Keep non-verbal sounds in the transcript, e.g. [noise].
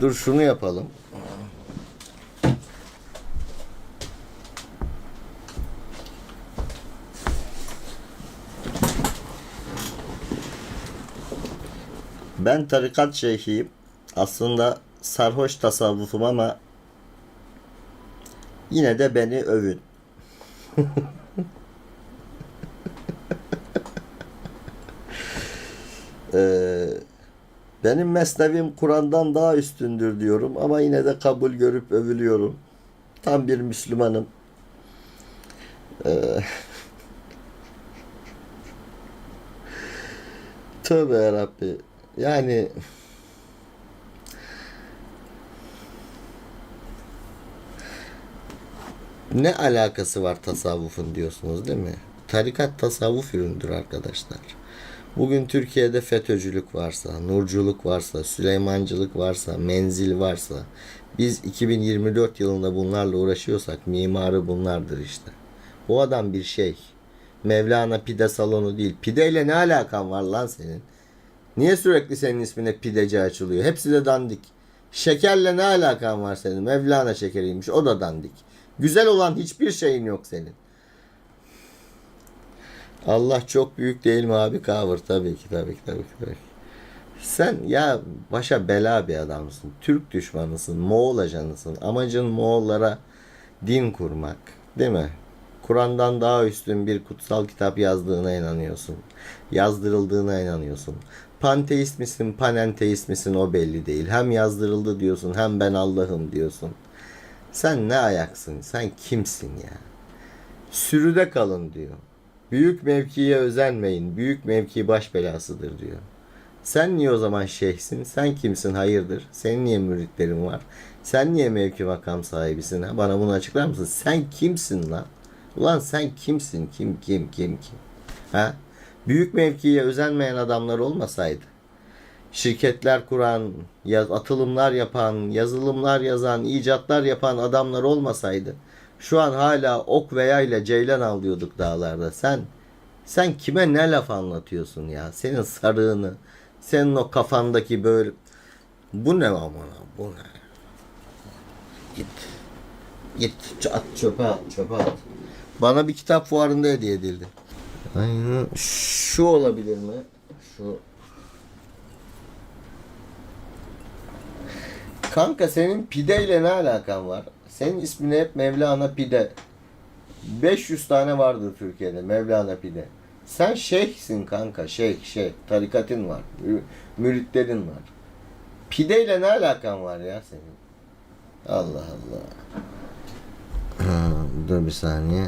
Dur şunu yapalım. Ben tarikat şeyhiyim. Aslında sarhoş tasavvufum ama yine de beni övün. [laughs] Ee, benim mesnevim Kur'an'dan daha üstündür diyorum ama yine de kabul görüp övülüyorum. Tam bir Müslümanım. Ee, [laughs] Tövbe yarabbi. Yani ne alakası var tasavvufun diyorsunuz değil mi? Tarikat tasavvuf üründür arkadaşlar. Bugün Türkiye'de FETÖ'cülük varsa, nurculuk varsa, Süleymancılık varsa, menzil varsa, biz 2024 yılında bunlarla uğraşıyorsak mimarı bunlardır işte. O adam bir şey. Mevlana pide salonu değil. Pideyle ne alakan var lan senin? Niye sürekli senin ismine pideci açılıyor? Hepsi de dandik. Şekerle ne alakan var senin? Mevlana şekeriymiş. O da dandik. Güzel olan hiçbir şeyin yok senin. Allah çok büyük değil mi abi kavur tabii ki tabii ki tabii ki. Tabii. ki. Sen ya başa bela bir adamsın. Türk düşmanısın. Moğol ajanısın. Amacın Moğollara din kurmak. Değil mi? Kur'an'dan daha üstün bir kutsal kitap yazdığına inanıyorsun. Yazdırıldığına inanıyorsun. Panteist misin, panenteist misin o belli değil. Hem yazdırıldı diyorsun hem ben Allah'ım diyorsun. Sen ne ayaksın? Sen kimsin ya? Sürüde kalın diyor. Büyük mevkiye özenmeyin. Büyük mevki baş belasıdır diyor. Sen niye o zaman şeyhsin? Sen kimsin? Hayırdır? Senin niye müritlerin var? Sen niye mevki makam sahibisin? Ha? Bana bunu açıklar mısın? Sen kimsin lan? Ulan sen kimsin? Kim kim kim kim? Ha? Büyük mevkiye özenmeyen adamlar olmasaydı şirketler kuran, atılımlar yapan, yazılımlar yazan, icatlar yapan adamlar olmasaydı şu an hala ok ve yayla ceylan avlıyorduk dağlarda. Sen sen kime ne laf anlatıyorsun ya? Senin sarığını, senin o kafandaki böyle bu ne aman bu ne? Git. Git at çöpe at çöpe at. Bana bir kitap fuarında hediye edildi. Aynen. Şu olabilir mi? Şu. Kanka senin pideyle ne alakan var? Senin ismini hep Mevlana Pide. 500 tane vardır Türkiye'de Mevlana Pide. Sen şeyhsin kanka şeyh şeyh. Tarikatın var. mü- Müritlerin var. Pideyle ne alakan var ya senin? Allah Allah. Ha, dur bir saniye.